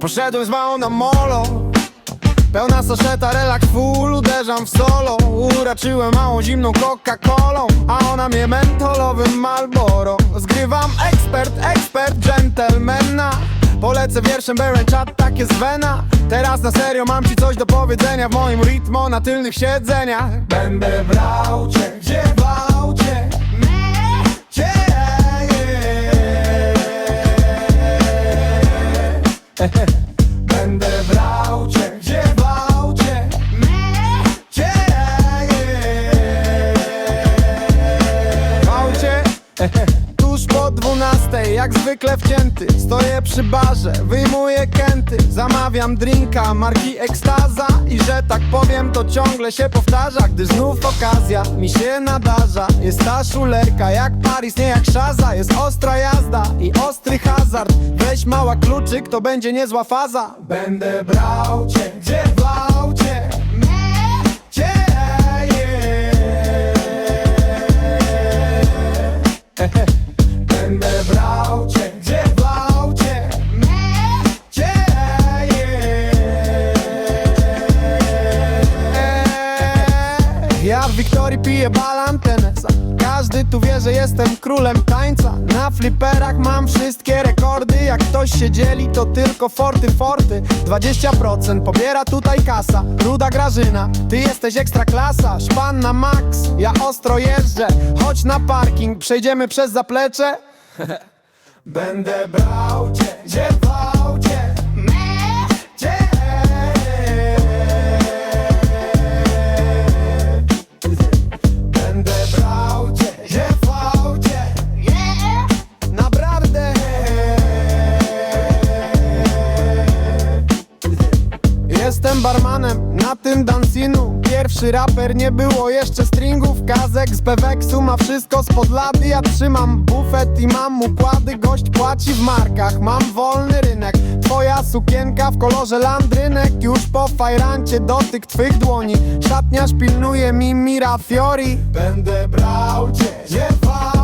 Poszedłem z małą na molo. Pełna saszeta, relaks full, uderzam w solo. Uraczyłem małą zimną Coca-Colą A ona mnie mentolowym Marlboro. Zgrywam ekspert, ekspert, gentlemana Polecę wierszem czat, tak jest wena. Teraz na serio mam ci coś do powiedzenia W moim ritmo na tylnych siedzeniach. Będę brał cię, gdzie Będę brał cię, gdzie bał cię Cię, Bał cię Tuż po dwunastej, jak zwykle wcięty. Stoję przy barze, wyjmuję kęty. Zamawiam drinka marki ekstaza. I że tak powiem to ciągle się powtarza Gdy znów okazja mi się nadarza. Jest ta szulerka jak Paris, nie jak Szaza. Jest ostra jazda i ostry hazard. Weź mała kluczyk, to będzie niezła faza. Będę brał cię, gdzie bał cię Cię, Będę brał cię, Wiktorii piję balantenesa Każdy tu wie, że jestem królem tańca. Na fliperach mam wszystkie rekordy. Jak ktoś się dzieli, to tylko forty, forty. 20% pobiera tutaj kasa. Ruda Grażyna, ty jesteś ekstra klasa. Szpan na max, ja ostro jeżdżę. Chodź na parking, przejdziemy przez zaplecze. Będę brał cię, Barmanem na tym dancinu. Pierwszy raper, nie było jeszcze stringów. Kazek z Beweksu ma wszystko spod lady Ja trzymam bufet i mam układy. Gość płaci w markach, mam wolny rynek. Twoja sukienka w kolorze landrynek. Już po fajrancie dotyk twych dłoni. Szatniarz pilnuje mi Mira Fiori. Będę brał cię, ziewał cię